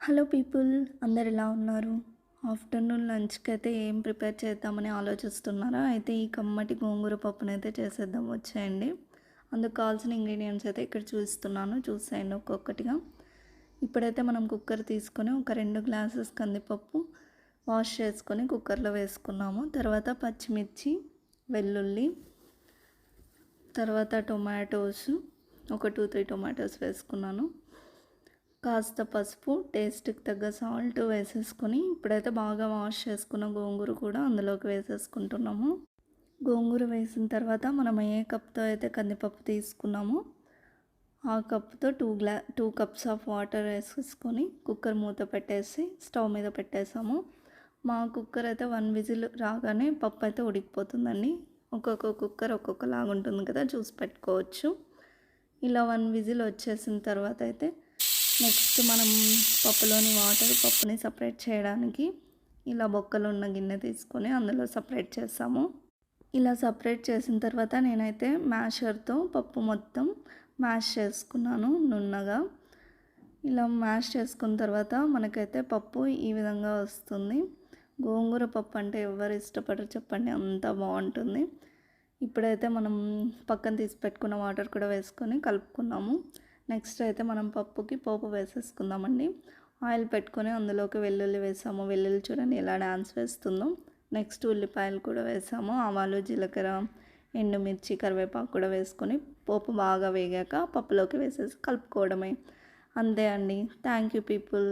Hello people అందరు ఎలా ఉన్నారు? ఆఫ్టర్నూన్ లంచ్కి అయితే ఏం ప్రిపేర్ చేద్దామని ఆలోచిస్తున్నారా? అయితే ఈ కమ్మటి గోంగూర పప్పునైతే అయితే చేసేద్దాం వచ్చేయండి. అందుకు కావాల్సిన ఇంగ్రీడియంట్స్ అయితే ఇక్కడ చూస్తున్నాను చూసేయండి ఒక్కొక్కటిగా. ఇప్పుడైతే మనం కుక్కర్ తీసుకొని ఒక రెండు గ్లాసెస్ కందిపప్పు వాష్ చేసుకొని కుక్కర్లో వేసుకున్నాము. తర్వాత పచ్చిమిర్చి వెల్లుల్లి తర్వాత టొమాటోస్ ఒక టూ త్రీ టొమాటోస్ వేసుకున్నాను. కాస్త పసుపు టేస్ట్కి తగ్గ సాల్ట్ వేసేసుకొని ఇప్పుడైతే బాగా వాష్ చేసుకున్న గోంగూర కూడా అందులోకి వేసేసుకుంటున్నాము. గోంగూర వేసిన తర్వాత మనం ఏ కప్తో అయితే కందిపప్పు తీసుకున్నామో ఆ కప్తో టూ గ్లా టూ కప్స్ ఆఫ్ వాటర్ వేసేసుకొని కుక్కర్ మూత పెట్టేసి స్టవ్ మీద పెట్టేసాము. మా కుక్కర్ అయితే వన్ విజిల్ రాగానే పప్పు అయితే ఉడికిపోతుందండి. ఒక్కొక్క కుక్కర్ ఒక్కొక్కలాగా ఉంటుంది కదా చూసి పెట్టుకోవచ్చు. ఇలా వన్ విజిల్ వచ్చేసిన తర్వాత అయితే నెక్స్ట్ మనం పప్పులోని వాటర్ పప్పుని సపరేట్ చేయడానికి ఇలా బొక్కలు ఉన్న గిన్నె తీసుకొని అందులో సపరేట్ చేస్తాము. ఇలా సపరేట్ చేసిన తర్వాత నేనైతే మ్యాషర్తో పప్పు మొత్తం మ్యాష్ చేసుకున్నాను నున్నగా. ఇలా మ్యాష్ చేసుకున్న తర్వాత మనకైతే పప్పు ఈ విధంగా వస్తుంది. గోంగూర పప్పు అంటే ఎవరు ఇష్టపడరు చెప్పండి అంత బాగుంటుంది. ఇప్పుడైతే మనం పక్కన తీసి పెట్టుకున్న వాటర్ కూడా వేసుకొని కలుపుకున్నాము. నెక్స్ట్ అయితే మనం పప్పుకి పోపు వేసేసుకుందామండి. ఆయిల్ పెట్టుకొని అందులోకి వెల్లుల్లి వేసాము. వెల్లుల్లి చూడండి ఎలా డాన్స్ వేస్తుందో. నెక్స్ట్ ఉల్లిపాయలు కూడా వేసాము. ఆవాలు జీలకర్ర ఎండుమిర్చి కరివేపాకు కూడా వేసుకొని పోపు బాగా వేగాక పప్పులోకి వేసేసి కలుపుకోవడమే. అంతే అండి. Thank you people